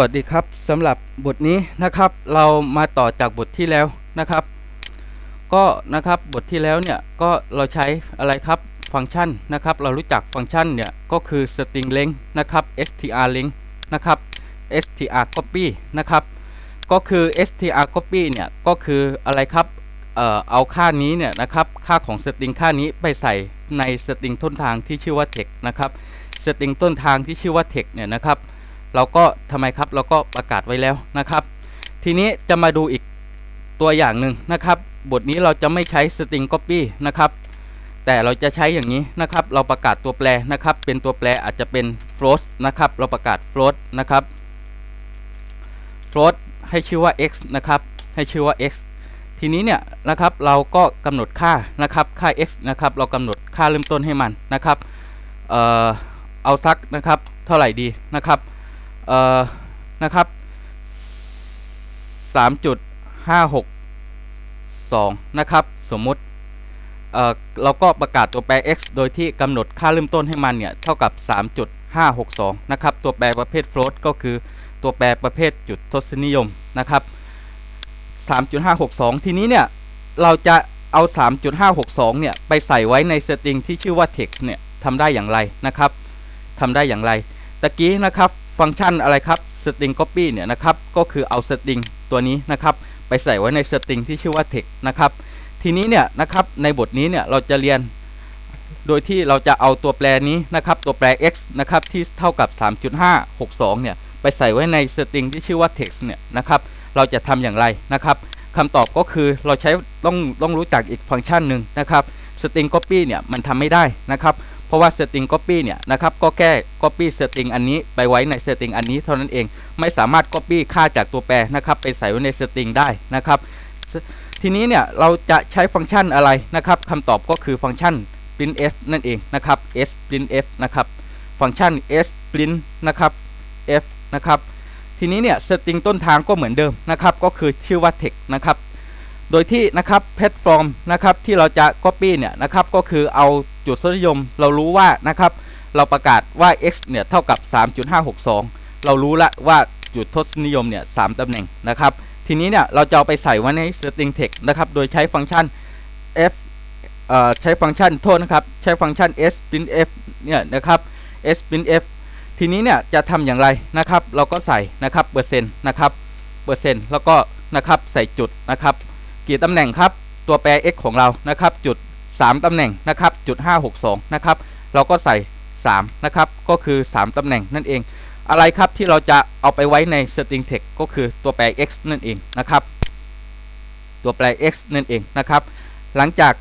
วัสดีครับสำหรับบทนี้นะครับ เรามาต่อจากบทที่แล้วนะครับ ก็นะครับบทที่แล้วเนี่ยก็เราใช้อะไรครับฟังก์ชันนะครับ เรารู้จักฟังก์ชันเนี่ยก็คือ string length นะครับ str length นะครับ str copy นะครับ ก็คือ str copy เนี่ยก็คืออะไรครับเอ่อเอาค่านี้เนี่ยนะครับค่าของ string ค่านี้ไปใส่ใน string ต้นทางที่ชื่อว่า text นะครับ string ต้นทางที่ชื่อว่า text เนี่ยนะครับ เราก็ทำไมครับเราก็ประกาศไว้แล้วนะครับ ทีนี้จะมาดูอีกตัวอย่างหนึ่งนะครับ บทนี้เราจะไม่ใช้ string copy นะครับ แต่เราจะใช้อย่างนี้นะครับ เราประกาศตัวแปรนะครับ เป็นตัวแปรอาจจะเป็น float นะครับ เราประกาศ float นะครับ float ให้ชื่อว่า x นะครับ ให้ชื่อว่า x ทีนี้เนี่ยนะครับเราก็กำหนดค่านะครับค่า x นะครับเรากำหนดค่าเริ่มต้นให้มันนะครับ เอ่อเอาสักนะครับเท่าไหร่ดีนะครับ เอ่อนะครับสามจุดห้าหกสองนะครับสมมุติเอ่อเราก็ประกาศตัวแปร x โดยที่กำหนดค่าเริ่มต้นให้มันเนี่ยเท่ากับ 3.562 นะครับ ตัวแปรประเภท float ก็คือตัวแปรประเภทจุดทศนิยมนะครับ 3.562 ทีนี้เนี่ยเราจะเอา 3.562 เนี่ยไปใส่ไว้ในสตริงที่ชื่อว่า text เนี่ยทำได้อย่างไรนะครับทำได้อย่างไร ตะกี้นะครับ ฟังก์ชันอะไรครับ string copy เนี่ยนะครับ ก็คือเอา string ตัวนี้นะครับ ไปใส่ไว้ใน string ที่ชื่อว่า text นะครับ ทีนี้เนี่ยนะครับในบทนี้เนี่ยเราจะเรียน โดยที่เราจะเอาตัวแปรนี้นะครับ ตัวแปร x นะครับที่เท่ากับ 3.562 เนี่ยไปใส่ไว้ใน string ที่ชื่อว่า text เนี่ยนะครับ เราจะทำอย่างไรนะครับคำตอบก็คือเราใช้ต้องต้องรู้จักอีกฟังก์ชันหนึ่งนะครับ string copy เนี่ยมันทำไม่ได้นะครับ เพราะว่า string copy เนี่ยนะครับก็แค่ copy string อันนี้ไปไว้ใน string อันนี้เท่านั้นเองไม่สามารถ copy ค่าจากตัวแปรนะครับไปใส่ไว้ใน string ได้นะครับ ทีนี้เนี่ยเราจะใช้ฟังก์ชันอะไรนะครับคำตอบก็คือฟังก์ชัน printf นั่นเองนะครับ s printf นะครับฟังก์ชัน s print นะครับ f นะครับทีนี้เนี่ย string ต้นทางก็เหมือนเดิมนะครับก็คือชื่อว่า text นะครับโดยที่นะครับแพลตฟอร์มนะครับที่เราจะ Copy เนี่ยนะครับก็คือเอา จุดทศนิยม เรารู้ว่านะครับ เราประกาศว่า x เนี่ยเท่ากับ 3.562 เรารู้ละว่าจุดทศนิยมเนี่ย3ตำแหน่งนะครับ ทีนี้เนี่ยเราจะเอาไปใส่ไว้ใน string text นะครับ โดยใช้ฟังก์ชัน f ใช้ฟังก์ชันโทษนะครับ ใช้ฟังก์ชัน s printf เนี่ยนะครับ s printf ทีนี้เนี่ยจะทำอย่างไรนะครับ เราก็ใส่นะครับเปอร์เซ็นต์นะครับเปอร์เซ็นต์แล้วก็นะครับใส่จุดนะครับ กี่ตำแหน่งครับ ตัวแปร x ของเรานะครับ จุด 3 ตำแหน่งนะครับจุด562นะครับเราก็ใส่3นะครับก็คือ 3 ตำแหน่งนั่นเอง อะไรครับที่เราจะเอาไปไว้ใน string text ก็คือตัวแปร x นั่นเองนะครับ ตัวแปร x นั่นเองนะครับ หลังจาก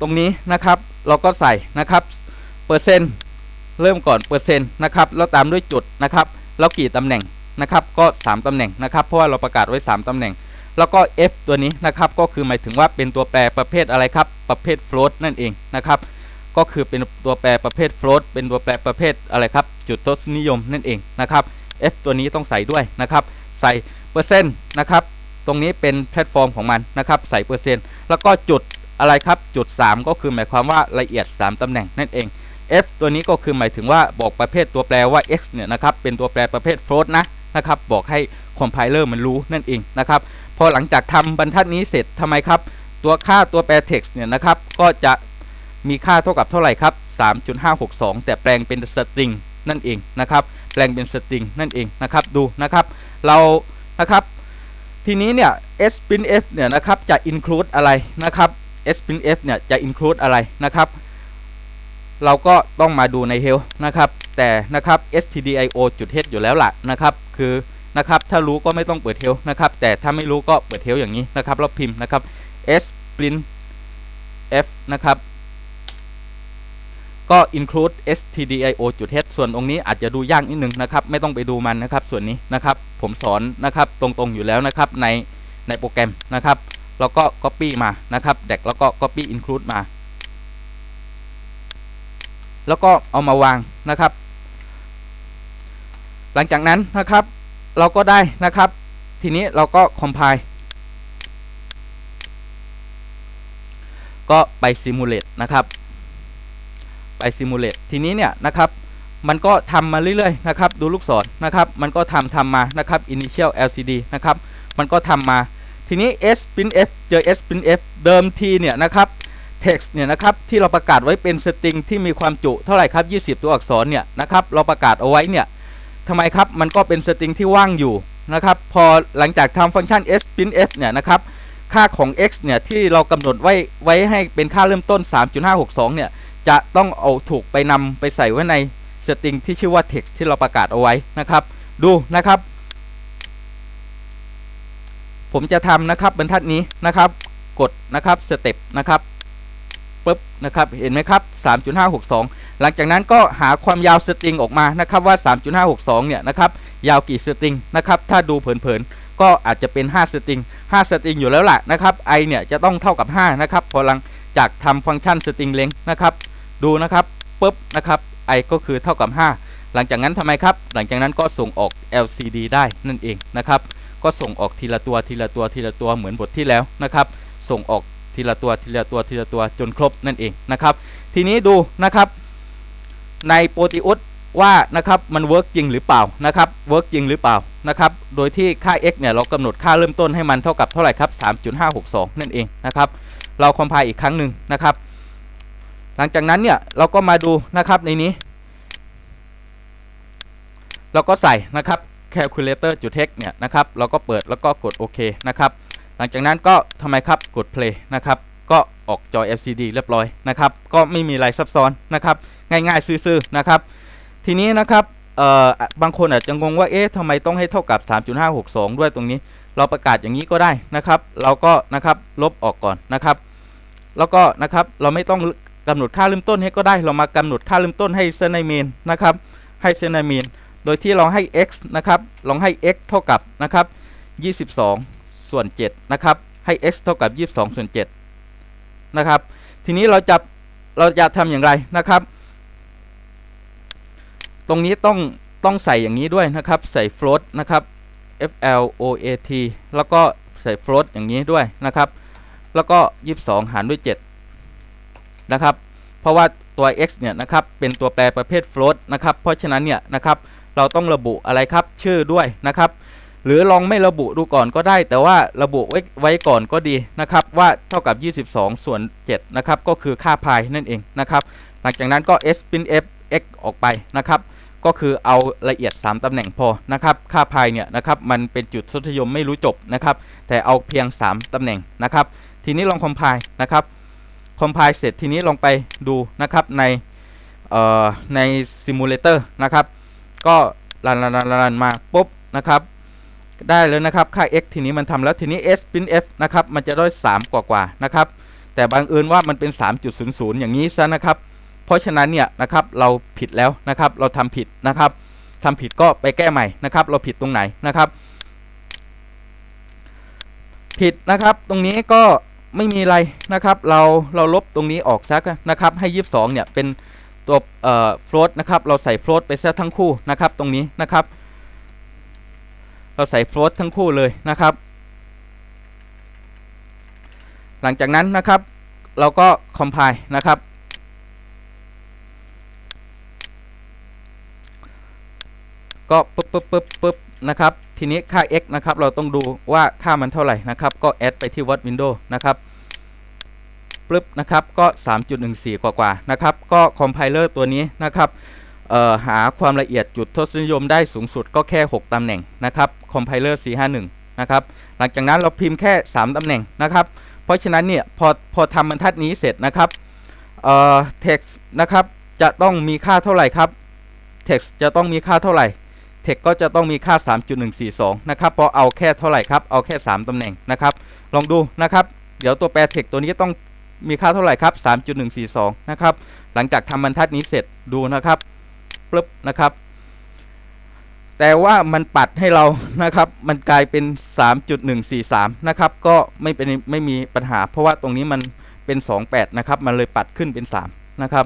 ตรงนี้นะครับเราก็ใส่นะครับเปอร์เซ็นต์เริ่มก่อนเปอร์เซ็นต์นะครับแล้วตามด้วยจุดนะครับแล้วกี่ตำแหน่งนะครับก็ 3 ตำแหน่งนะครับเพราะว่าเราประกาศไว้ 3 ตำแหน่ง แล้วก็ f ตัวนี้นะครับก็คือหมายถึงว่าเป็นตัวแปรประเภทอะไรครับ ประเภท float นั่นเองนะครับ ก็คือเป็นตัวแปรประเภท float เป็นตัวแปรประเภทอะไรครับ จุดทศนิยมนั่นเองนะครับ f ตัวนี้ต้องใส่ด้วยนะครับ ใส่เปอร์เซ็นต์นะครับตรงนี้เป็นแพลตฟอร์มของมันนะครับ ใส่เปอร์เซ็นต์แล้วก็จุดอะไรครับจุด 3 ก็คือหมายความว่าละเอียด 3 ตำแหน่งนั่นเอง f ตัวนี้ก็คือหมายถึงว่าบอกประเภทตัวแปรว่า x เนี่ยนะครับเป็นตัวแปรประเภท float นะ นะครับบอกให้คอมไพเลอร์มันรู้นั่นเองนะครับพอหลังจากทำบรรทัดนี้เสร็จทำไมครับ ตัวค่าตัวแปร text เนี่ยนะครับก็จะมีค่าเท่ากับเท่าไหร่ครับ 3.562 แต่แปลงเป็น string นั่นเองนะครับแปลงเป็น string นั่นเองนะครับดูนะครับเรานะครับทีนี้เนี่ย sprintf เนี่ยนะครับจะ include อะไรนะครับ sprintf เนี่ยจะ include อะไรนะครับ เราก็ต้องมาดูใน help นะครับแต่นะครับ stdio.h อยู่แล้วล่ะนะครับ คือนะครับถ้ารู้ก็ไม่ต้องเปิดเทลนะครับ แต่ถ้าไม่รู้ก็เปิดเทลอย่างนี้นะครับแล้วพิมพ์นะครับ s print f นะครับ ก็ include stdio จุด h ส่วนตรงนี้อาจจะดูยากนิดนึงนะครับ ไม่ต้องไปดูมันนะครับ ส่วนนี้นะครับ ผมสอนนะครับตรงๆอยู่แล้วนะครับในในโปรแกรมนะครับ แล้วก็ copy มานะครับเด็กแล้วก็ copy include มา แล้วก็เอามาวางนะครับ หลังจากนั้นนะครับเราก็ได้นะครับ ทีนี้เราก็ compile ก็ไป simulate นะครับไป simulate ทีนี้เนี่ยนะครับมันก็ทำมาเรื่อยๆนะครับดูลูกศรนะครับมันก็ทำทำมานะครับ initial LCD นะครับมันก็ทำมาทีนี้ spin F เจอ spin F เดิมทีเนี่ยนะครับ text เนี่ยนะครับที่เราประกาศไว้เป็นสตริงที่มีความจุเท่าไหร่ครับ 20 ตัวอักษรเนี่ยนะครับเราประกาศเอาไว้เนี่ย ทำไมครับ มันก็เป็นสตริงที่ว่างอยู่นะครับ พอหลังจากทำฟังก์ชัน s print f เนี่ยนะครับ ค่าของ x เนี่ย ที่เรากำหนดไว้ไว้ให้เป็นค่าเริ่มต้น 3.562 เนี่ย จะต้องเอาถูกไปนำไปใส่ไว้ในสตริงที่ชื่อว่า text ที่เราประกาศเอาไว้นะครับ ดูนะครับ ผมจะทำนะครับบรรทัดนี้นะครับ กดนะครับสเต็ปนะครับ ปุ๊บนะครับเห็นไหมครับ 3.562 หลังจากนั้นก็หาความยาวสตริงออกมานะครับว่า 3.562 เนี่ยนะครับยาวกี่สตริงนะครับถ้าดูเผินๆก็อาจจะเป็น 5 สตริง 5 สตริงอยู่แล้วล่ะนะครับ i เนี่ยจะต้องเท่ากับ 5 นะครับพอหลังจากทำฟังก์ชันสตริงเลงนะครับดูนะครับปุ๊บนะครับ i ก็คือเท่ากับ 5 หลังจากนั้นทำไมครับ หลังจากนั้นก็ส่งออก LCD ได้นั่นเองนะครับก็ส่งออกทีละตัวทีละตัวทีละตัวเหมือนบทที่แล้วนะครับส่งออก ทีละตัวทีละตัวทีละตัวจนครบนั่นเองนะครับ ทีนี้ดูนะครับ ในโปรตีอุสว่านะครับมันเวิร์กจริงหรือเปล่านะครับเวิร์กจริงหรือเปล่านะครับโดยที่ค่า x เนี่ยเรากำหนดค่าเริ่มต้นให้มันเท่ากับเท่าไหร่ครับ 3.562 นั่นเองนะครับ เราคอมไพล์อีกครั้งหนึ่งนะครับ หลังจากนั้นเนี่ยเราก็มาดูนะครับในนี้ เราก็ใส่นะครับ calculator จุด text เนี่ยนะครับ เราก็เปิดแล้วก็กดโอเคนะครับ ลังจากนั้นก็ทำไมครับกด play นะครับก็ออกจอ LCD เรียบร้อยนะครับก็ไม่มีอะไรซับซ้อนนะครับง่ายๆซื่อๆนะครับทีนี้นะครับเอ่อบางคนอาจจะงงว่าเอ๊ะทำไมต้องให้เท่ากับ 3.562 ด้วยตรงนี้ เราประกาศอย่างนี้ก็ได้นะครับ เราก็นะครับลบออกก่อนนะครับ แล้วก็นะครับเราไม่ต้องกำหนดค่าเริ่มต้นให้ก็ได้ เรามากำหนดค่าเริ่มต้นให้เซนในเมนนะครับให้เซนในเมนโดยที่เราให้ x นะครับลองให้ x เท่ากับนะครับ22 ส่วน7นะครับ ให้ x เท่ากับ 22 ส่วน7นะครับ ทีนี้เราจะเราจะทำอย่างไรนะครับ ตรงนี้ต้องต้องใส่อย่างนี้ด้วยนะครับ ใส่ float นะครับ f l o a t แล้วก็ใส่ float อย่างนี้ด้วยนะครับ แล้วก็ 22 หารด้วย 7 นะครับ เพราะว่าตัว x เนี่ยนะครับเป็นตัวแปรประเภท float นะครับ เพราะฉะนั้นเนี่ยนะครับเราต้องระบุอะไรครับชื่อด้วยนะครับ หรือลองไม่ระบุดูก่อนก็ได้ แต่ว่าระบุไว้ไว้ก่อนก็ดีนะครับว่าเท่ากับ 22 ส่วน7นะครับก็คือค่าพายนั่นเองนะครับหลังจากนั้นก็ s spin f x ออกไปนะครับก็คือเอาละเอียด 3ตำแหน่งพอนะครับค่าพายเนี่ยนะครับมันเป็นจุดทศนิยมไม่รู้จบนะครับแต่เอาเพียง 3ตำแหน่งนะครับทีนี้ลองคอมไพล์นะครับคอมไพล์เสร็จทีนี้ลองไปดูนะครับในเอ่อในซิมูเลเตอร์นะครับก็รันรันรันรันมาปุ๊บนะครับ ได้เลยนะครับ ค่า x ทีนี้มันทำแล้วทีนี้ s spin f นะครับ มันจะได้ 3 กว่ากว่าๆนะครับ แต่บังเอิญว่ามันเป็น 3.00 อย่างนี้ซะนะครับ เพราะฉะนั้นเนี่ยนะครับเราผิดแล้วนะครับ เราทำผิดนะครับทำผิดก็ไปแก้ใหม่นะครับ เราผิดตรงไหนนะครับ ผิดนะครับ ตรงนี้ก็ไม่มีอะไรนะครับ เราเราลบตรงนี้ออกซะนะครับ ให้ 22 เนี่ยเป็นตัวเอ่อ float นะครับ เราใส่ float ไปซะทั้งคู่นะครับ ตรงนี้นะครับ เราใส่ float ทั้งคู่เลยนะครับ หลังจากนั้นนะครับ เราก็ compile นะครับ ก็ปึ๊บปึ๊บปึ๊บปึ๊บนะครับ ทีนี้ค่า x นะครับ เราต้องดูว่าค่ามันเท่าไหร่นะครับ ก็แอดไปที่ what window นะครับปึ๊บนะครับ ก็ 3.14กว่ากว่าๆนะครับ ก็ compiler ตัวนี้นะครับ หาความละเอียดจุดทศนิยมได้สูงสุดก็แค่ 6ตำแหน่งนะครับ compiler 451 นะครับ หลังจากนั้นเราพิมพ์แค่ 3ตำแหน่งนะครับ เพราะฉะนั้นเนี่ยพอพอทำบรรทัดนี้เสร็จนะครับเอ่อ text นะครับจะต้องมีค่าเท่าไหร่ครับ text จะต้องมีค่าเท่าไหร่ text ก็จะต้องมีค่า 3.142 นะครับเพราะเอาแค่เท่าไหร่ครับเอาแค่ 3ตำแหน่งนะครับ ลองดูนะครับ เดี๋ยวตัวแปร text ตัวนี้ต้องมีค่าเท่าไหร่ครับ 3.142 นะครับ หลังจากทำบรรทัดนี้เสร็จดูนะครับ ปึ๊บนะครับ แต่ว่ามันปัดให้เรานะครับ มันกลายเป็น 3.143 นะครับ ก็ไม่เป็นไม่มีปัญหา เพราะว่าตรงนี้มันเป็น 28 นะครับ มันเลยปัดขึ้นเป็น 3 นะครับ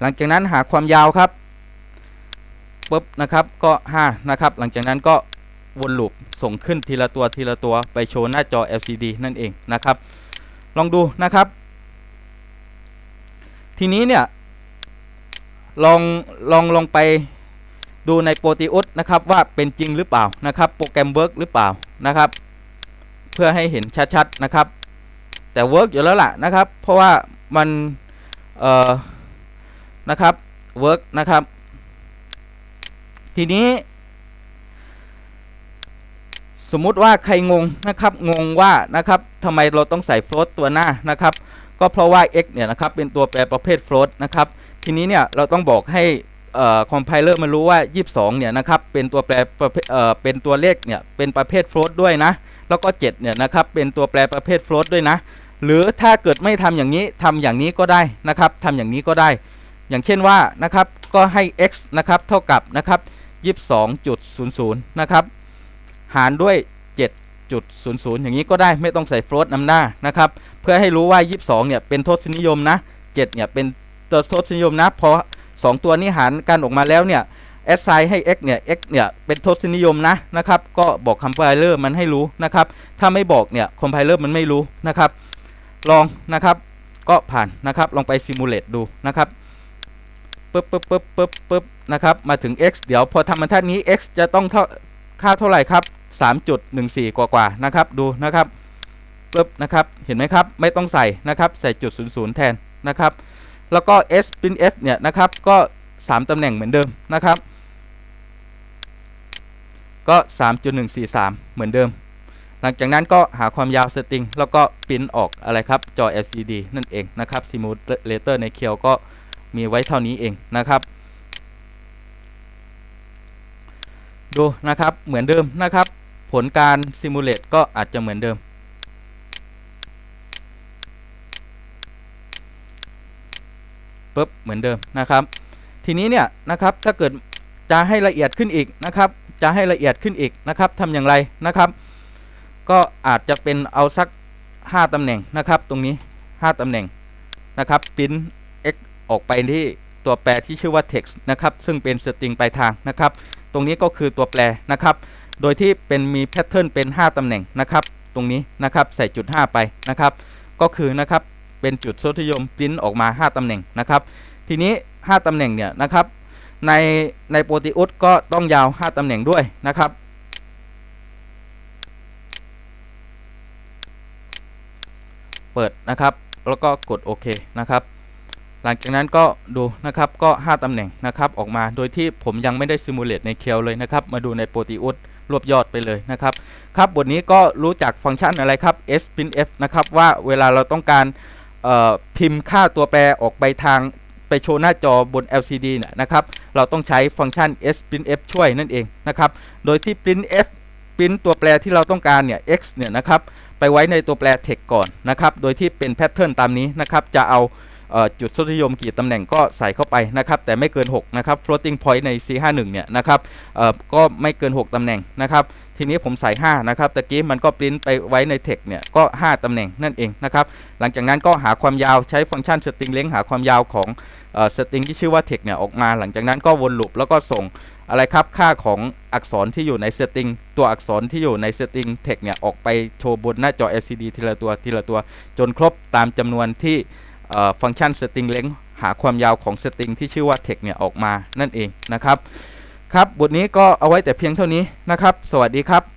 หลังจากนั้นหาความยาวครับปุ๊บนะครับก็ 5 นะครับ หลังจากนั้นก็วนลูปส่งขึ้นทีละตัวทีละตัวไปโชว์หน้าจอ LCD นั่นเองนะครับ ลองดูนะครับ ทีนี้เนี่ย ลองลองลองไปดูในโปรตีอุสนะครับว่าเป็นจริงหรือเปล่านะครับ โปรแกรมเวิร์กหรือเปล่านะครับ เพื่อให้เห็นชัดๆนะครับ แต่เวิร์กอยู่แล้วล่ะนะครับ เพราะว่ามันเอ่อนะครับเวิร์กนะครับ ทีนี้สมมุติว่าใครงงนะครับงงว่านะครับทำไมเราต้องใส่ float ตัวหน้านะครับ ก็เพราะว่า x เนี่ยนะครับเป็นตัวแปรประเภท float นะครับทีนี้เนี่ยเราต้องบอกให้คอมไพเลอร์มันรู้ว่า 22 เนี่ยนะครับเป็นตัวแปรประเภทเอ่อเป็นตัวเลขเนี่ยเป็นประเภท float ด้วยนะ แล้วก็ 7 เนี่ยนะครับเป็นตัวแปรประเภท float ด้วยนะ หรือถ้าเกิดไม่ทำอย่างนี้ทำอย่างนี้ก็ได้นะครับทำอย่างนี้ก็ได้ อย่างเช่นว่านะครับก็ให้ x นะครับเท่ากับนะครับ22.00 นะครับหารด้วย 7.00 อย่างนี้ก็ได้ไม่ต้องใส่ float นำหน้านะครับ เพื่อให้รู้ว่า 22 เนี่ยเป็นทศนิยมนะ 7 เนี่ยเป็นตัวทศนิยมนะพอ 2 ตัวนี้หารกันออกมาแล้วเนี่ย assign ให้ x เนี่ย x เนี่ยเป็นทศนิยมนะนะครับ ก็บอก compiler มันให้รู้นะครับ ถ้าไม่บอกเนี่ย compiler มันไม่รู้นะครับ ลองนะครับก็ผ่านนะครับ ลองไป simulate ดูนะครับปึ๊บปึ๊บปึ๊บปึ๊บปึ๊บนะครับ มาถึง x เดี๋ยวพอทำบรรทัดนี้ x จะต้องเท่าค่าเท่าไหร่ครับ 3.14 กว่ากว่าๆนะครับดูนะครับปึ๊บนะครับเห็นไหมครับไม่ต้องใส่นะครับใส่จุด00แทนนะครับแล้วก็ s print f เนี่ยนะครับก็ 3ตำแหน่งเหมือนเดิมนะครับ ก็ 3.143 เหมือนเดิม หลังจากนั้นก็หาความยาวสตริง แล้วก็ปริ้นออกอะไรครับ จอ LCD นั่นเองนะครับ Simulator ในเคียวก็มีไว้เท่านี้เองนะครับ ดูนะครับเหมือนเดิมนะครับ ผลการ Simulate ก็อาจจะเหมือนเดิมปุ๊บ เหมือนเดิมนะครับ ทีนี้เนี่ยนะครับ ถ้าเกิดจะให้ละเอียดขึ้นอีกนะครับ จะให้ละเอียดขึ้นอีกนะครับทำอย่างไรนะครับ ก็อาจจะเป็นเอาสัก 5ตำแหน่งนะครับ ตรงนี้ 5ตำแหน่งนะครับปิ้น x ออกไปที่ตัวแปรที่ชื่อว่า text นะครับ ซึ่งเป็นสตริงปลายทางนะครับ ตรงนี้ก็คือตัวแปรนะครับ โดยที่เป็นมีแพทเทิร์นเป็น 5 ตำแหน่งนะครับ ตรงนี้นะครับใส่จุด 5 ไปนะครับ ก็คือนะครับเป็นจุดทศนิยมปริ้นออกมา 5 ตำแหน่งนะครับ ทีนี้ 5 ตำแหน่งเนี่ยนะครับในในโปรตีอุสก็ต้องยาว 5 ตำแหน่งด้วยนะครับ เปิดนะครับแล้วก็กดโอเคนะครับ หลังจากนั้นก็ดูนะครับก็ 5 ตำแหน่งนะครับออกมาโดยที่ผมยังไม่ได้ซิมูเลตในเคียวเลยนะครับ มาดูในโปรตีอุส รวบยอดไปเลยนะครับครับบทนี้ก็รู้จักฟังก์ชันอะไรครับ sprintf นะครับว่าเวลาเราต้องการพิมพ์ค่าตัวแปรออกไปทางไปโชว์หน้าจอบน LCD เนี่ยนะครับ เราต้องใช้ฟังก์ชัน sprintf ช่วยนั่นเองนะครับ โดยที่ printf print ตัวแปรที่เราต้องการเนี่ย x เนี่ยนะครับ ไปไว้ในตัวแปร text ก่อนนะครับ โดยที่เป็นแพทเทิร์นตามนี้นะครับ จะเอา จุดทศนิยมกี่ตำแหน่งก็ใส่เข้าไปนะครับ แต่ไม่เกิน 6 นะครับ floating point ใน C51 เนี่ยนะครับก็ไม่เกิน 6 ตำแหน่งนะครับทีนี้ผมใส่ 5 นะครับตะกี้มันก็ปริ้นไปไว้ใน text เนี่ยก็ 5 ตำแหน่งนั่นเองนะครับหลังจากนั้นก็หาความยาวใช้ฟังก์ชัน string length หาความยาวของออ string ที่ชื่อว่า text เนี่ยออกมา หลังจากนั้นก็วนลูปแล้วก็ส่งอะไรครับค่าของอักษรที่อยู่ใน string ตัวอักษรที่อยู่ใน string text เนี่ยออกไปโชว์บนหน้าจอ LCD ทีละตัวทีละตัวจนครบตามจำนวนที่ ฟังก์ชัน string length หาความยาวของ string ที่ชื่อว่า text เนี่ยออกมานั่นเองนะครับ ครับบทนี้ก็เอาไว้แต่เพียงเท่านี้นะครับ สวัสดีครับ